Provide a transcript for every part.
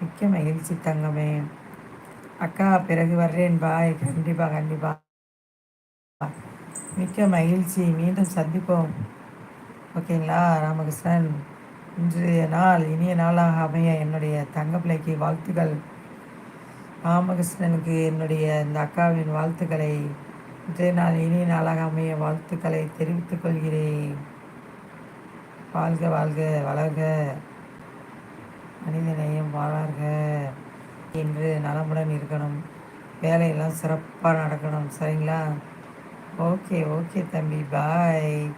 மிக்க மகிழ்ச்சி தங்கமே. அக்கா பிறகு வர்றேன் பாய் கண்டிப்பாக கண்டிப்பாக மிக்க மகிழ்ச்சி. மீண்டும் சந்திப்போம். ஓகேங்களா? ராமகிருஷ்ணன் இன்றைய நாள் இனிய நாளாக அமைய என்னுடைய தங்க பிள்ளைக்கு வாழ்த்துக்கள். ராமகிருஷ்ணனுக்கு என்னுடைய இந்த அக்காவின் வாழ்த்துக்களை இன்றைய நாள் இனிய நாளாக அமைய வாழ்த்துக்களை தெரிவித்துக் கொள்கிறேன். வாழ்க வாழ்க வளர்க. நலமுடன் இருக்கணும். வேலையெல்லாம் சிறப்பாக நடக்கணும். சரிங்களா? ஓகே ஓகே தம்பி. பாய்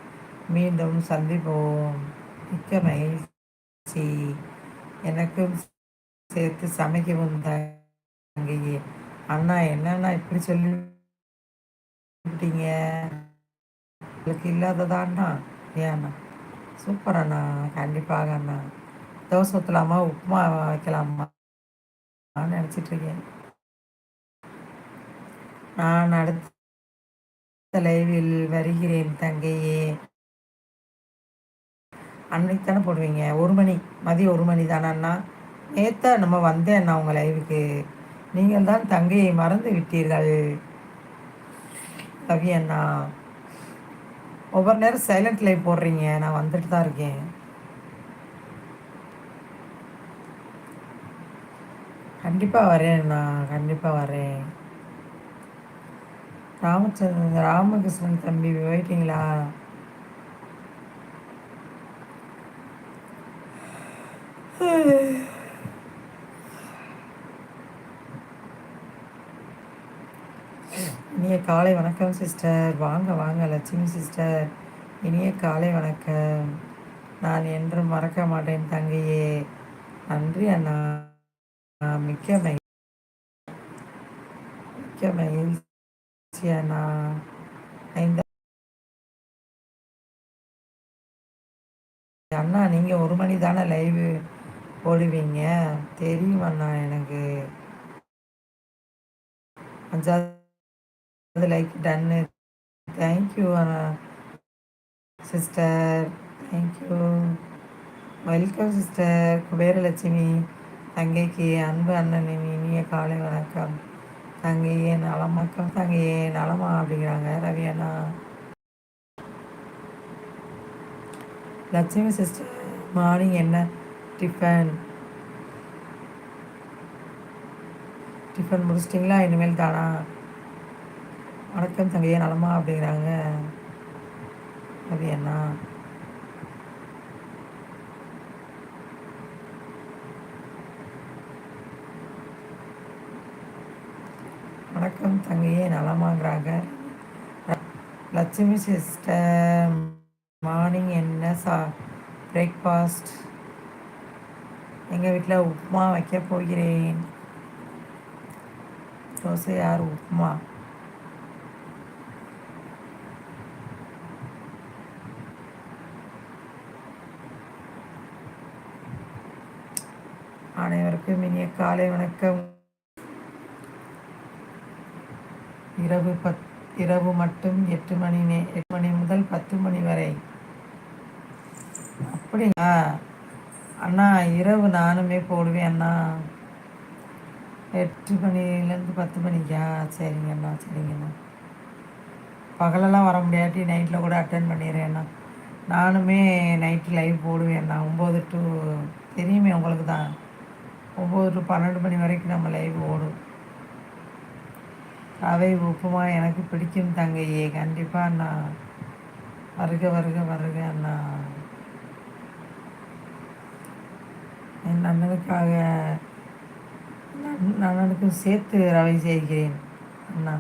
மீண்டும் சந்திப்போம். மிக்க மகிழ்ச்சி. எனக்கும் சேர்த்து சமைக்கவும் தங்கையே. அண்ணா என்னண்ணா இப்படி சொல்லிட்டீங்க உங்களுக்கு இல்லாததா அண்ணா? ஏண்ணா அண்ணா? சூப்பர் அண்ணா. கண்டிப்பாக அண்ணா. தோசை ஊற்றலாமா உப்புமா வைக்கலாமா? நான் நினச்சிட்ருக்கேன். நான் அடுத்த லைவில் வருகிறேன் தங்கையே. அன்னைக்கு தானே போடுவீங்க? ஒரு மணி மதியம் ஒரு மணி தானே அண்ணா நம்ம வந்தேன் அண்ணா உங்கள் லைவுக்கு நீங்கள் தான் தங்கையை மறந்து விட்டீர்கள். ரவி அண்ணா ஒவ்வொரு நேரம் சைலண்ட் லைவ் போடுறீங்க. நான் வந்துட்டு தான் இருக்கேன். கண்டிப்பாக வரேன் நான் கண்டிப்பாக வரேன். ராமச்சந்திரன் ராமகிருஷ்ணன் தம்பி போயிட்டீங்களா? இனிய காலை வணக்கம் சிஸ்டர். வாங்க வாங்க லட்சுமி சிஸ்டர். இனிய காலை வணக்கம். நான் என்றும் மறக்க மாட்டேன் தங்கையே. நன்றி அண்ணா. மிக்க மிக்க மகிழ்ச்சியானா அண்ணா ஐந்து அண்ணா நீங்கள் ஒரு மணி தானே லைவ் போடுவீங்க? தெரியும் அண்ணா எனக்கு? அஞ்சாவது லைக் டன்னு thank you Anna. Sister thank you welcome sister Kuberalakshmi. தங்கைக்கு அன்பு அண்ணனின் இனிய காலை வணக்கம். தங்கையே நலமாக்கம் தங்கையே நலமா அப்படிங்கிறாங்க ரவி அண்ணா. லட்சுமி சிஸ்டர் மார்னிங் என்ன? டிஃபன் டிஃபன் முடிச்சிட்டிங்களா? இனிமேல் தானா? வணக்கம் தங்கையே நலமா அப்படிங்கிறாங்க ரவி அண்ணா. வணக்கம் தங்கையே நலமாகறாங்க. லட்சுமி சிஸ்டர் மார்னிங் என்ன சா பிரேக்ஃபாஸ்ட் எங்கள் வீட்டில் உப்புமா வைக்க போகிறேன். தோசை யார் உப்புமா? அனைவருக்கும் இனிய காலை வணக்கம். இரவு பத் இரவு மட்டும் எட்டு மணி நே எட்டு மணி முதல் பத்து மணி வரை. அப்படிங்களா? அண்ணா இரவு நானுமே போடுவேன் அண்ணா. எட்டு மணிலேருந்து பத்து மணிக்கா? சரிங்கண்ணா சரிங்கண்ணா பகலெல்லாம் வர முடியாட்டி நைட்டில் கூட அட்டன் பண்ணிடுறேன்ண்ணா நானுமே நைட்டு லைவ் போடுவேண்ணா அண்ணா. ஒம்பது டு தெரியுமே உங்களுக்கு தான். ஒம்பது டு பன்னெண்டு மணி வரைக்கும் நம்ம லைவ் ஓடும். ரவை உப்புமா எனக்கு பிடிக்கும் தங்கையே. கண்டிப்பாக அண்ணா. வருக வருக வருக அண்ணா. என் அண்ணனுக்காக அண்ணனுக்கும் சேர்த்து ரவை செய்கிறேன் அண்ணா.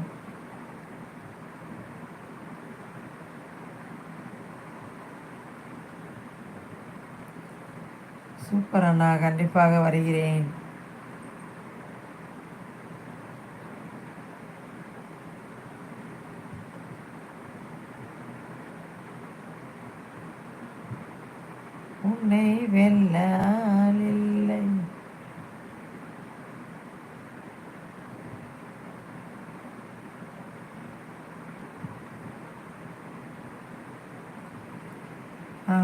சூப்பர் அண்ணா. கண்டிப்பாக வருகிறேன். உன்னை வெல்ல இல்லை ஆ